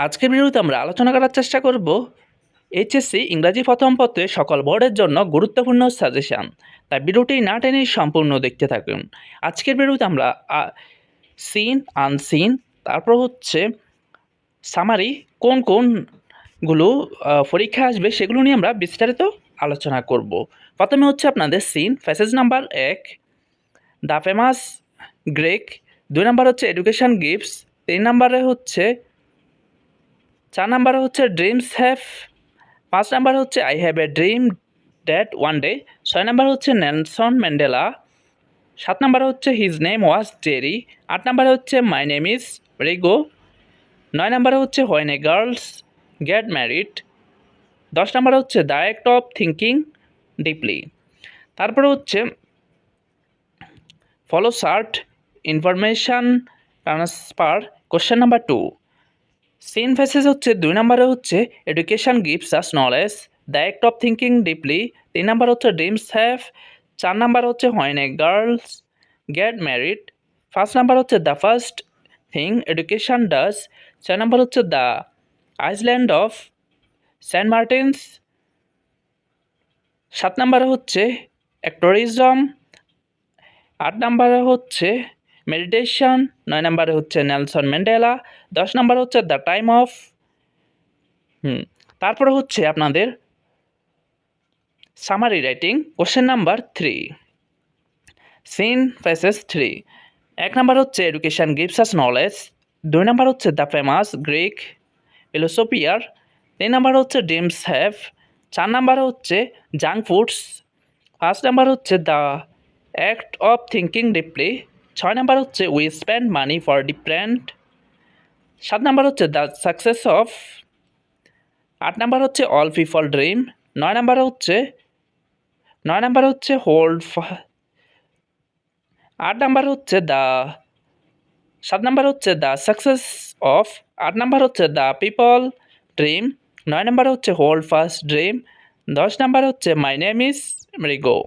আজকের ভিডিওতে আমরা আলোচনা করার চেষ্টা করব এইচএসসি ইংরাজি প্রথম পত্রে সকল বোর্ডের জন্য গুরুত্বপূর্ণ সাজেশান। তাই ভিডিওটি না টেনে সম্পূর্ণ দেখতে থাকুন। আজকের ভিডিওতে আমরা সিন আনসিন তারপর হচ্ছে সামারি কোন কোনগুলো পরীক্ষা আসবে সেগুলো নিয়ে আমরা বিস্তারিত আলোচনা করব। প্রথমে হচ্ছে আপনাদের সিন ফ্যাসেজ নাম্বার এক, দ্য ফেমাস গ্রেক দুই নাম্বার হচ্ছে এডুকেশন গিফটস তিন নাম্বারে হচ্ছে চার নাম্বার হচ্ছে ড্রিমস হ্যাভ পাঁচ নাম্বার হচ্ছে I have a dream that one day ছয় নাম্বার হচ্ছে নেলসন ম্যান্ডেলা সাত নাম্বার হচ্ছে হিজ নেম ওয়াজ জেরি আট নাম্বার হচ্ছে মাই নেম ইজ রিগো নয় নাম্বারে হচ্ছে when a girls get married দশ নাম্বার হচ্ছে the act of thinking deeply তারপরে হচ্ছে flow chart information transfer question number two seen passages হচ্ছে দুই নম্বরে হচ্ছে education gives us knowledge the act of thinking deeply তিন নাম্বার হচ্ছে ড্রিমস হ্যাভ চার নাম্বার হচ্ছে when a girls get married first number হচ্ছে the first thing education does ছয় নাম্বার হচ্ছে the island of Saint Martin's সাত নাম্বারে হচ্ছে অ্যাক্টোরিজম আট নাম্বারে হচ্ছে মেডিটেশন নয় নাম্বারে হচ্ছে নেলসন ম্যান্ডেলা দশ নাম্বার হচ্ছে দ্য টাইম অফ হুম, তারপরে হচ্ছে আপনাদের summary writing question number three seen passages three এক নাম্বার হচ্ছে এডুকেশন গিভস আস নলেজ দুই নাম্বার হচ্ছে দ্য ফেমাস গ্রিক ফিলোসোফিয়ার তিন নাম্বার হচ্ছে ড্রিমস হ্যাভ চার নাম্বার হচ্ছে জাঙ্ক ফুডস পাঁচ নাম্বার হচ্ছে the act of thinking deeply ছয় নাম্বার হচ্ছে we spend money for different সাত নাম্বার হচ্ছে দ্য সাকসেস অফ আট নাম্বার হচ্ছে অল পিপল ড্রিম নয় নাম্বার হচ্ছে নয় নাম্বার হচ্ছে হোল্ড আট নাম্বার হচ্ছে দ্য সাত নাম্বার হচ্ছে দ্য সাকসেস অফ আট নাম্বার হচ্ছে দ্য পিপল ড্রিম নয় নাম্বার হচ্ছে হোল্ড ফার্স্ট ড্রিম দশ নাম্বার হচ্ছে মাই নেম ইজ রিগো